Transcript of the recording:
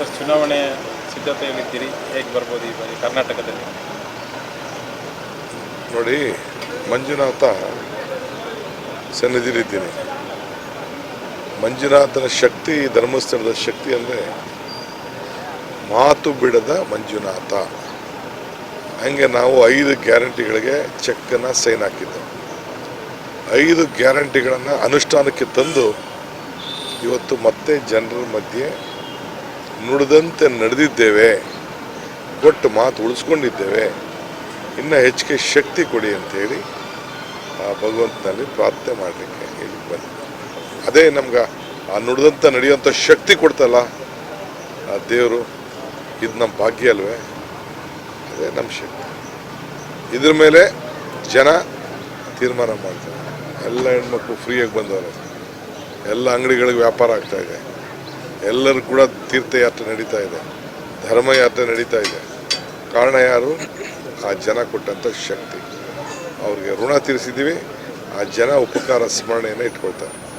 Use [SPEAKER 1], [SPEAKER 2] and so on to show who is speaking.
[SPEAKER 1] Sir, ಚುನಾವಣೆ ಸಿದ್ಧತೆಯಲ್ಲಿದ್ದೀರಿ. ಹೇಗೆ ಬರ್ಬೋದು ಈ ಬಾರಿ ಕರ್ನಾಟಕದಲ್ಲಿ?
[SPEAKER 2] ನೋಡಿ, ಮಂಜುನಾಥ ಸನ್ನಿಧಿಲಿದ್ದೀನಿ ಮಂಜುನಾಥನ ಶಕ್ತಿ, ಧರ್ಮಸ್ಥಳದ ಶಕ್ತಿ ಅಂದರೆ ಮಾತು ಬಿಡದ ಮಂಜುನಾಥ. ಹಂಗೆ ನಾವು ಐದು ಗ್ಯಾರಂಟಿಗಳಿಗೆ ಚೆಕ್ಕನ್ನು ಸೈನ್ ಹಾಕಿದ್ದು ಐದು ಗ್ಯಾರಂಟಿಗಳನ್ನು ಅನುಷ್ಠಾನಕ್ಕೆ ತಂದು ಇವತ್ತು ಮತ್ತೆ ಜನರ ಮಧ್ಯೆ ನುಡಿದಂತೆ ನಡೆದಿದ್ದೇವೆ ಕೊಟ್ಟು ಮಾತು ಉಳಿಸ್ಕೊಂಡಿದ್ದೇವೆ. ಇನ್ನು ಹೆಚ್ಚಿಗೆ ಶಕ್ತಿ ಕೊಡಿ ಅಂತೇಳಿ ಆ ಭಗವಂತನಲ್ಲಿ ಪ್ರಾರ್ಥನೆ ಮಾಡಲಿಕ್ಕೆ ಹೇಳಿ ಬಂದ ಅದೇ ನಮ್ಗೆ ಆ ನುಡಿದಂತೆ ನಡೆಯುವಂಥ ಶಕ್ತಿ ಕೊಡ್ತಲ್ಲ, ಆ ದೇವರು, ಇದು ನಮ್ಮ ಭಾಗ್ಯ ಅಲ್ವೇ? ಅದೇ ನಮ್ಮ ಶಕ್ತಿ. ಇದ್ರ ಮೇಲೆ ಜನ ತೀರ್ಮಾನ ಮಾಡ್ತಾರೆ. ಎಲ್ಲ ಹೆಣ್ಮಕ್ಳು ಫ್ರೀಯಾಗಿ ಬಂದವರು. ಎಲ್ಲ ಅಂಗಡಿಗಳಿಗೆ ವ್ಯಾಪಾರ ಆಗ್ತಾ ಇದೆ. ಎಲ್ಲರೂ ಕೂಡ ತೀರ್ಥಯಾತ್ರೆ ನಡೀತಾ ಇದೆ. ಧರ್ಮಯಾತ್ರೆ ನಡೀತಾ ಇದೆ. ಕಾರಣ ಯಾರು? ಆ ಜನ ಕೊಟ್ಟಂಥ ಶಕ್ತಿ. ಅವ್ರಿಗೆ ಋಣ ತೀರಿಸಿದ್ದೀವಿ. ಆ ಜನ ಉಪಕಾರ ಸ್ಮರಣೆಯನ್ನು ಇಟ್ಕೊಳ್ತಾರೆ.